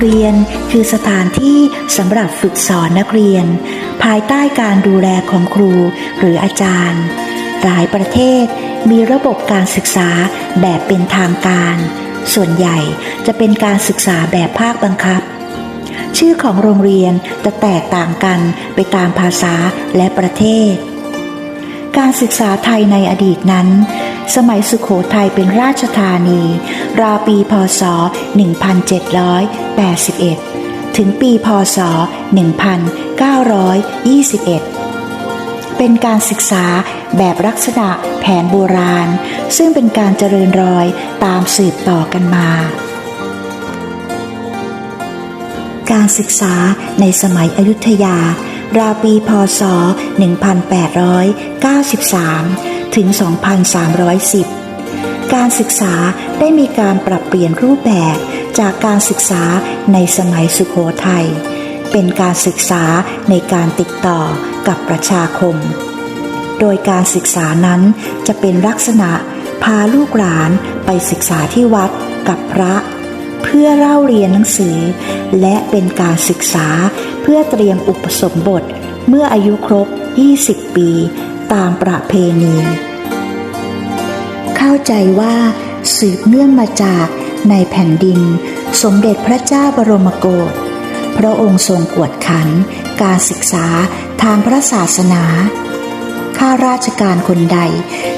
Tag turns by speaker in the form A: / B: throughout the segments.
A: เรียนคือสถานที่สำหรับฝึกสอนนักเรียน ภายใต้การดูแลของครูหรืออาจารย์ หลายประเทศมีระบบการศึกษาแบบเป็นทางการ ส่วนใหญ่จะเป็นการศึกษาแบบภาคบังคับ ชื่อของโรงเรียนจะแตกต่างกันไปตามภาษาและประเทศ การศึกษาไทยในอดีตนั้น สมัยสุขโขทัยเป็นราชธานี ราวปีพศ 1781 ถึงปีพศ 1921 เป็นการศึกษาแบบลักษณะแผนโบราณ ซึ่งเป็นการเจริญรอยตามสืบต่อกันมา การศึกษาในสมัยอยุธยาราวปีพศ 1893 ถึง 2310 การศึกษาได้มีการปรับเปลี่ยนรูปแบบจากการศึกษาในสมัยสุโขทัย เป็นการศึกษาในการติดต่อกับประชาคม โดยการศึกษานั้นจะเป็นลักษณะพาลูกหลานไปศึกษาที่วัดกับพระ เพื่อเล่าเรียนหนังสือ และเป็นการศึกษาเพื่อเตรียมอุปสมบทเมื่ออายุครบ 20 ปี ตามประเพณี เข้าใจว่าสืบเนื่องมาจากในแผ่นดิน สมเด็จพระเจ้าบรมโกศพระองค์ทรงกวดขัน การศึกษาทางพระศาสนา ข้าราชการคนใด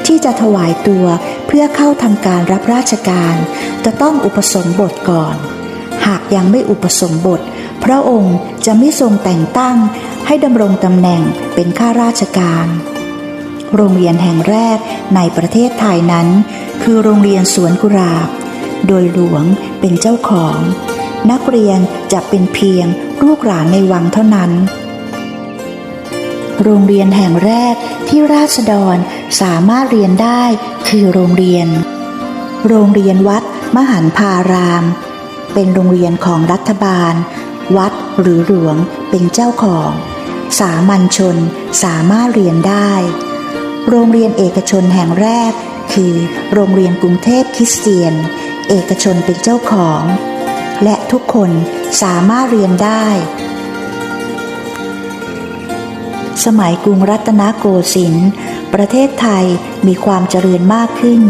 A: ที่จะถวายตัวเพื่อเข้าทำการรับราชการ จะต้องอุปสมบทก่อน หากยังไม่อุปสมบท พระองค์จะไม่ทรงแต่งตั้งให้ดำรงตำแหน่งเป็นข้าราชการ โรงเรียนแห่งแรกในประเทศไทยนั้น คือโรงเรียนสวนกุหลาบ โดยหลวงเป็นเจ้าของ นักเรียนจะเป็นเพียงลูกหลานในวังเท่านั้น โรงเรียนแห่งแรกที่ราษฎรสามารถเรียนได้คือโรงเรียน โรงเรียนวัดมหันพาราม เป็นโรงเรียนของรัฐบาล วัดหรือหลวงเป็นเจ้าของ สามัญชนสามารถเรียนได้ โรงเรียนเอกชนแห่งแรก คือโรงเรียนกรุงเทพคริสเตียน เอกชนเป็นเจ้าของ และทุกคนสามารถเรียนได้ สมัยกรุงรัตนโกสินทร์ประเทศไทยมีความเจริญมากขึ้น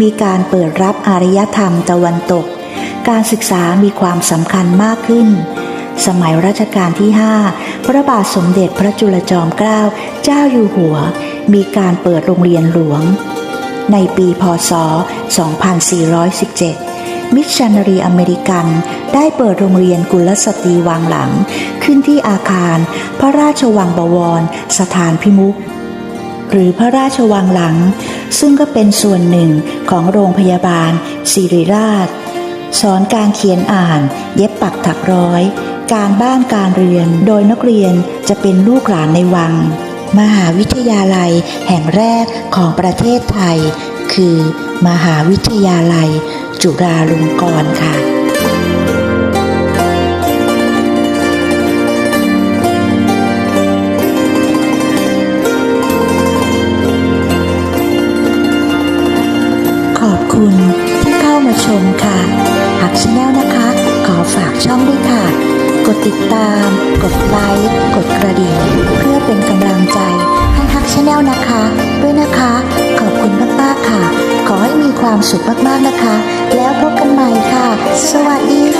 A: มีการเปิดรับอารยธรรมตะวันตก การศึกษามีความสำคัญมากขึ้น สมัยรัชกาลที่ 5 พระบาทสมเด็จพระจุลจอมเกล้าเจ้าอยู่หัว มีการเปิดโรงเรียนหลวง ในปีพศ 2417 มิชชันนารีอเมริกัน ได้เปิดโรงเรียนกุลสตรีวังหลัง ขึ้นที่อาคาร พระราชวังบวร สถานพิมุขหรือพระราชวังหลัง ซึ่งก็เป็นส่วนหนึ่งของโรงพยาบาลศิริราช สอนการเขียนอ่าน เย็บปักถักร้อย การบ้านการเรียนโดยนักเรียนจะเป็นลูกหลานในวัง มหาวิทยาลัยแห่งแรกของประเทศไทย คือ มหาวิทยาลัย จุฬาลงกรณ์ค่ะขอบคุณที่เข้ามาชมค่ะ หักชแนลนะคะ ขอฝากช่องด้วยค่ะ กดติดตาม กดไลค์ กดกระดิ่ง เพื่อเป็น สุขมากๆนะคะ แล้วพบกันใหม่ค่ะ สวัสดีค่ะ